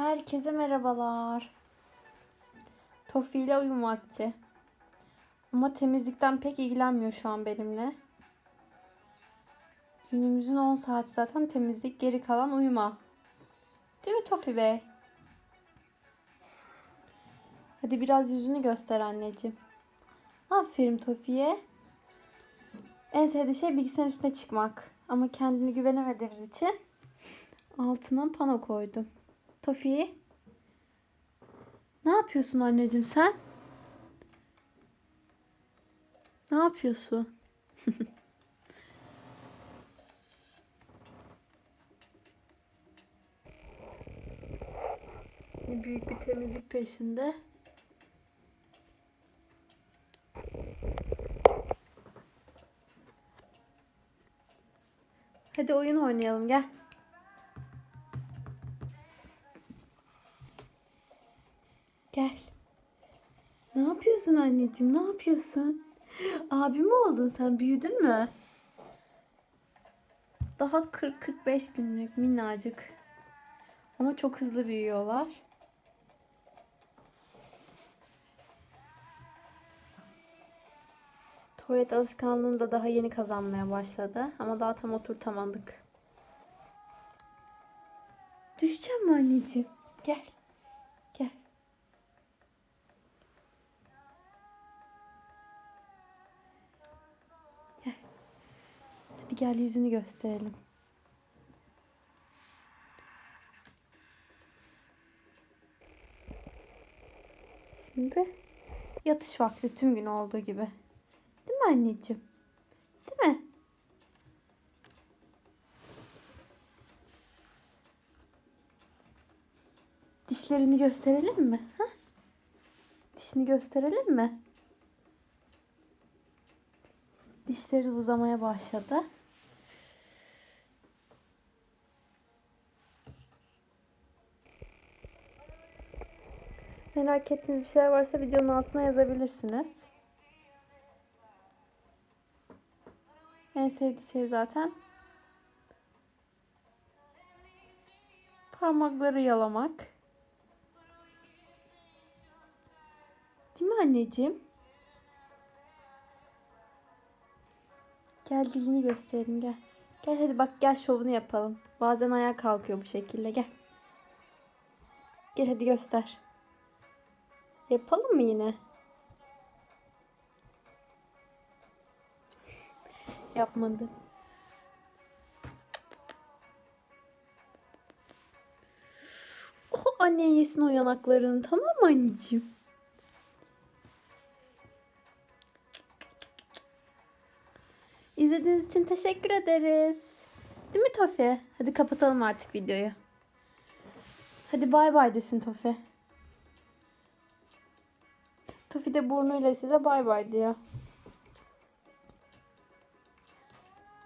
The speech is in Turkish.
Herkese merhabalar. Tofi ile uyum vakti. Ama temizlikten pek ilgilenmiyor şu an benimle. Günümüzün 10 saati zaten temizlik, geri kalan uyuma. Değil mi Tofi Bey? Hadi biraz yüzünü göster anneciğim. Aferin Tofi'ye. En sevdiği şey bilgisayarın üstüne çıkmak. Ama kendini güvenemediğimiz için altına pano koydum. Tofi. Ne yapıyorsun anneciğim sen? Ne yapıyorsun? Büyük bir temizlik peşinde. Hadi oyun oynayalım gel. Gel. Ne yapıyorsun anneciğim? Ne yapıyorsun? Abi mi oldun sen? Büyüdün mü? Daha 40-45 günlük minnacık. Ama çok hızlı büyüyorlar. Tuvalet alışkanlığını da daha yeni kazanmaya başladı. Ama daha tam oturtamadık. Düşeceğim mi anneciğim? Gel. Gel yüzünü gösterelim. Şimdi yatış vakti tüm gün olduğu gibi. Değil mi anneciğim? Değil mi? Dişlerini gösterelim mi? Ha? Dişini gösterelim mi? Dişleri uzamaya başladı. Merak ettiğiniz bir şeyler varsa videonun altına yazabilirsiniz. En sevdiği şey zaten parmakları yalamak. Değil mi anneciğim? Gel dilini gösterelim gel. Gel hadi bak gel şovunu yapalım. Bazen ayağa kalkıyor bu şekilde gel. Gel hadi göster. Yapalım mı yine? Yapmadı. Oh annen yesin o yanaklarını tamam mı anneciğim? İzlediğiniz için teşekkür ederiz. Değil mi Tofi? Hadi kapatalım artık videoyu. Hadi bay bay desin Tofi. Tofi de burnuyla size bay bay diyor.